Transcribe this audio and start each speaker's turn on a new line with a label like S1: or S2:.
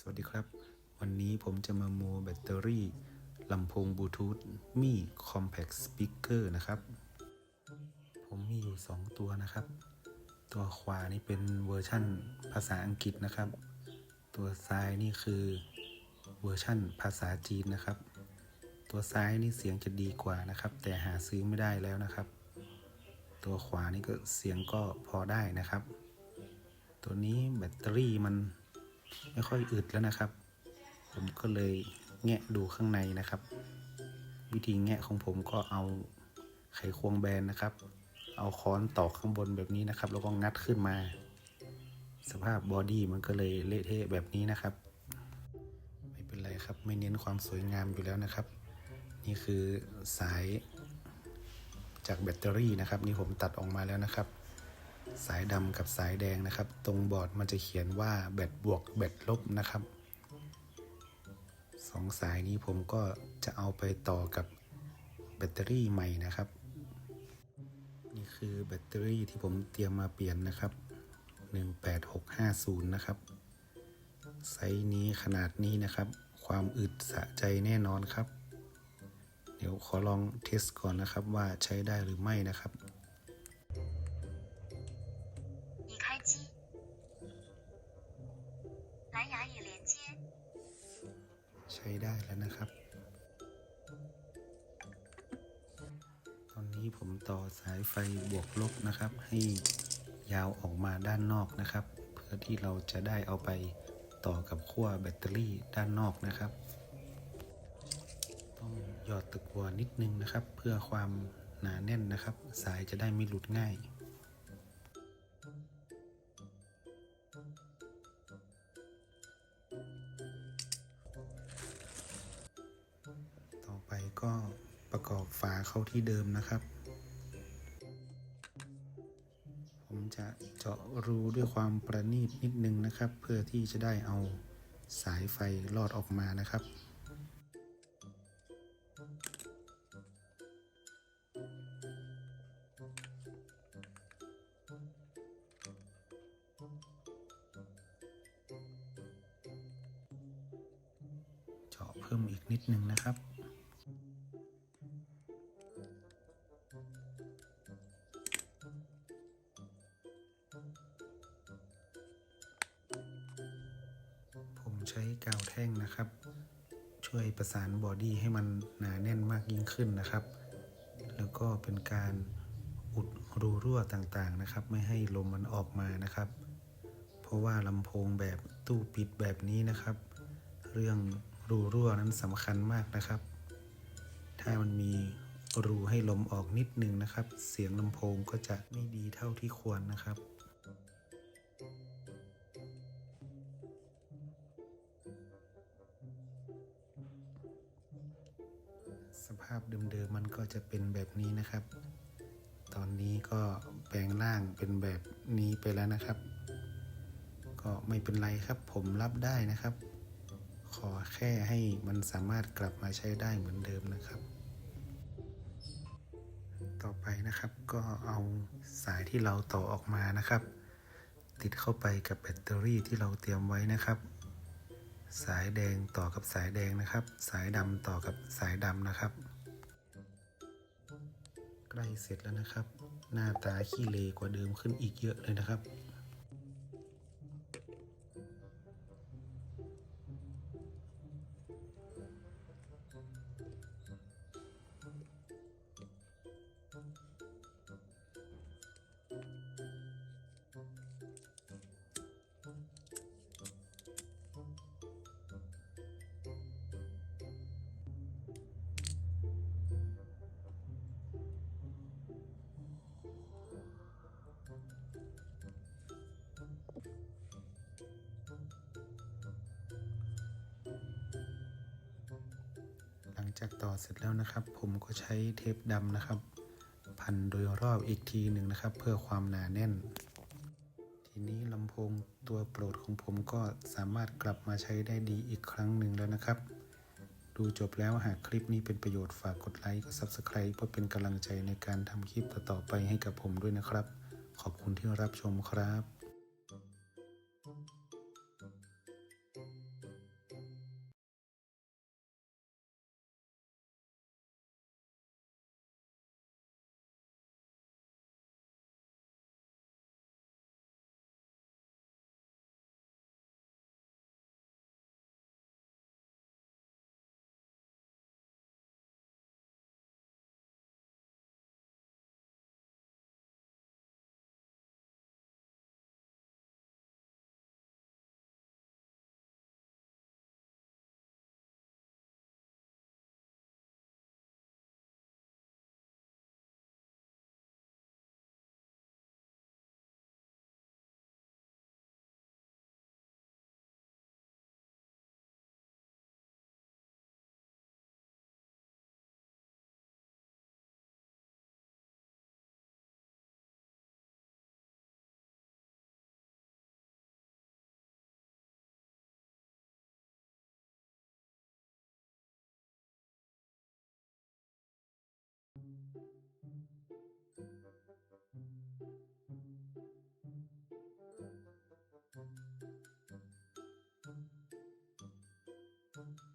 S1: สวัสดีครับ วันนี้ผมจะมาโมแบตเตอรี่ลำโพงบลูทูธมี่ Compact Speaker นะครับ ผมมีอยู่ 2 ตัวนะครับ ตัวขวานี่เป็นเวอร์ชั่นภาษาอังกฤษนะครับ ตัวซ้ายนี่คือเวอร์ชั่นภาษาจีนนะครับ ตัวซ้ายนี่เสียงจะดีกว่านะครับ แต่หาซื้อไม่ได้แล้วนะครับ ตัวขวานี่ก็เสียงก็พอได้นะครับ ตัวนี้แบตเตอรี่มัน ไม่ค่อยอึดแล้วนะครับ ผมก็เลยแงะดูข้างในนะครับ วิธีแงะของผมก็เอาไขควงแบนนะครับ เอาค้อนตอกข้างบนแบบนี้นะครับ แล้วก็งัดขึ้นมา สภาพบอดี้มันก็เลยเละเทะแบบนี้นะครับ ไม่เป็นไรครับไม่เน้นความสวยงามอยู่แล้วนะครับ นี่คือสายจากแบตเตอรี่นะครับ นี่ผมตัดออกมาแล้วนะครับ สายดำกับสายแดงนะครับ ตรงบอร์ดมันจะเขียนว่าแบตบวกแบตลบนะครับสองสายนี้ผมก็จะเอาไปต่อกับแบตเตอรี่ใหม่นะครับ นี่คือแบตเตอรี่ที่ผมเตรียมมาเปลี่ยนนะครับ 18650 นะครับ ไซส์นี้ขนาดนี้นะครับ ความอึดสะใจแน่นอนครับ เดี๋ยวขอลองเทสก่อนนะครับว่าใช้ได้หรือไม่นะครับ ได้แล้วนะครับ ตอนนี้ผมต่อสายไฟบวกลบนะครับ ให้ยาวออกมาด้านนอกนะครับ เพื่อที่เราจะได้เอาไปต่อกับขั้วแบตเตอรี่ด้านนอกนะครับ ต้องหยอดตะกัวนิดนึงนะครับ เพื่อความหนาแน่นนะครับ สายจะได้ไม่หลุดง่าย ก็ประกอบฝาเข้าที่เดิมนะครับ ผมจะเจาะรูด้วยความประณีตนิดนึงนะครับ เพื่อที่จะได้เอาสายไฟลอดออกมานะครับเจาะเพิ่มอีกนิดนึงนะครับ ใช้กาวแท่งนะครับ ช่วยประสานบอดี้ให้มันหนาแน่นมากยิ่งขึ้นนะครับ แล้วก็เป็นการอุดรูรั่วต่างๆนะครับ ไม่ให้ลมมันออกมานะครับ เพราะว่าลำโพงแบบตู้ปิดแบบนี้นะครับ เรื่องรูรั่วนั้นสำคัญมากนะครับ ถ้ามันมีรูให้ลมออกนิดนึงนะครับ เสียงลำโพงก็จะไม่ดีเท่าที่ควรนะครับ สภาพเดิมๆมันก็จะเป็นแบบนี้นะครับ ตอนนี้ก็แปลงร่างเป็นแบบนี้ไปแล้วนะครับ ก็ไม่เป็นไรครับผมรับได้นะครับ ขอแค่ให้มันสามารถกลับมาใช้ได้เหมือนเดิมนะครับ ต่อไปนะครับก็เอาสายที่เราต่อออกมานะครับ ติดเข้าไปกับแบตเตอรี่ที่เราเตรียมไว้นะครับ สายแดงต่อกับสายแดงนะครับ สายดำต่อกับสายดำนะครับ ใกล้เสร็จแล้วนะครับ หน้าตาขี้เลกว่าเดิมขึ้นอีกเยอะเลยนะครับ จากต่อเสร็จแล้วนะครับ ผมก็ใช้เทปดำนะครับ พันโดยรอบอีกทีหนึ่งนะครับ เพื่อความหนาแน่น ทีนี้ลำโพงตัวโปรดของผมก็สามารถกลับมาใช้ได้ดีอีกครั้งหนึ่งแล้วนะครับ ดูจบแล้วหากคลิปนี้เป็นประโยชน์ฝากกดไลค์กด Subscribe เพื่อเป็นกำลังใจในการทำคลิปต่อๆไปให้กับผมด้วยนะครับ ขอบคุณที่รับชมครับ Thank you.